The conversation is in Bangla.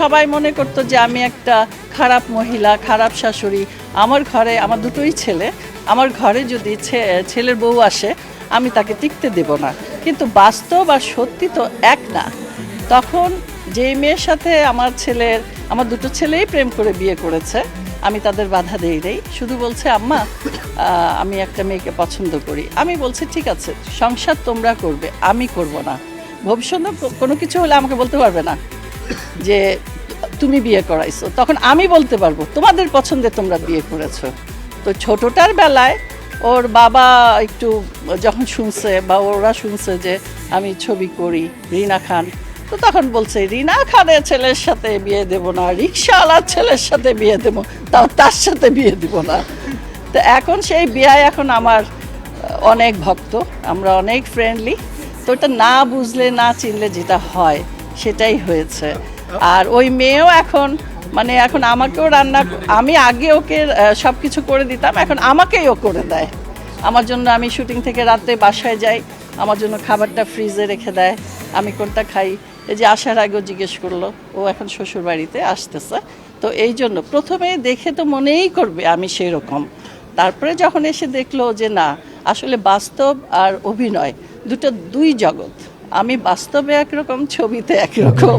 সবাই মনে করতো যে আমি একটা খারাপ মহিলা, খারাপ শাশুড়ি। আমার ঘরে, আমার দুটোই ছেলে। আমার ঘরে যদি ছেলের বউ আসে, আমি তাকে টিকতে দেব না। কিন্তু বাস্তব আর সত্যি তো এক না। তখন যে মেয়ের সাথে আমার ছেলের, আমার দুটো ছেলেই প্রেম করে বিয়ে করেছে, আমি তাদের বাধা দেই নেই। শুধু বলছে, আম্মা আমি একটা মেয়েকে পছন্দ করি। আমি বলছি, ঠিক আছে, সংসার তোমরা করবে, আমি করব না। ভবিষ্যতে কোনো কিছু হলে আমাকে বলতে পারবে না। যে তুমি বিয়ে করাইছো, তখন আমি বলতে পারব, তোমাদের পছন্দে তোমরা বিয়ে করেছ। তো ছোটটার বেলায় ওর বাবা একটু যখন শুনছে বা ওরা শুনছে যে আমি ছবি করি, রিনা খান, তো তখন বলছে, রিনা খানের ছেলের সাথে বিয়ে দেব না রিক্সাওয়ালার ছেলের সাথে বিয়ে দেবো, তাও তার সাথে বিয়ে দেব না। তো এখন সেই বিয়ায় এখন আমার অনেক ভক্ত, আমরা অনেক ফ্রেন্ডলি তো ওটা না বুঝলে, না চিনলে যেটা হয় সেটাই হয়েছে। আর ওই মেয়েও এখন মানে এখন আমাকেও রান্না, আমি আগে ওকে সব কিছু করে দিতাম, এখন আমাকেই ও করে দেয়। আমার জন্য আমি শুটিং থেকে রাতে বাসায় যাই, আমার জন্য খাবারটা ফ্রিজে রেখে দেয়, আমি কোনটা খাই। এই যে আসার আগেও জিজ্ঞেস করল, ও এখন শ্বশুর বাড়িতে আসতেছে। তো এই জন্য প্রথমে দেখে তো মনেই করবে আমি সেই রকম তারপরে যখন এসে দেখল যে না, আসলে বাস্তব আর অভিনয়, দুটো দুই জগৎ। আমি বাস্তবে একরকম ছবিতে একরকম।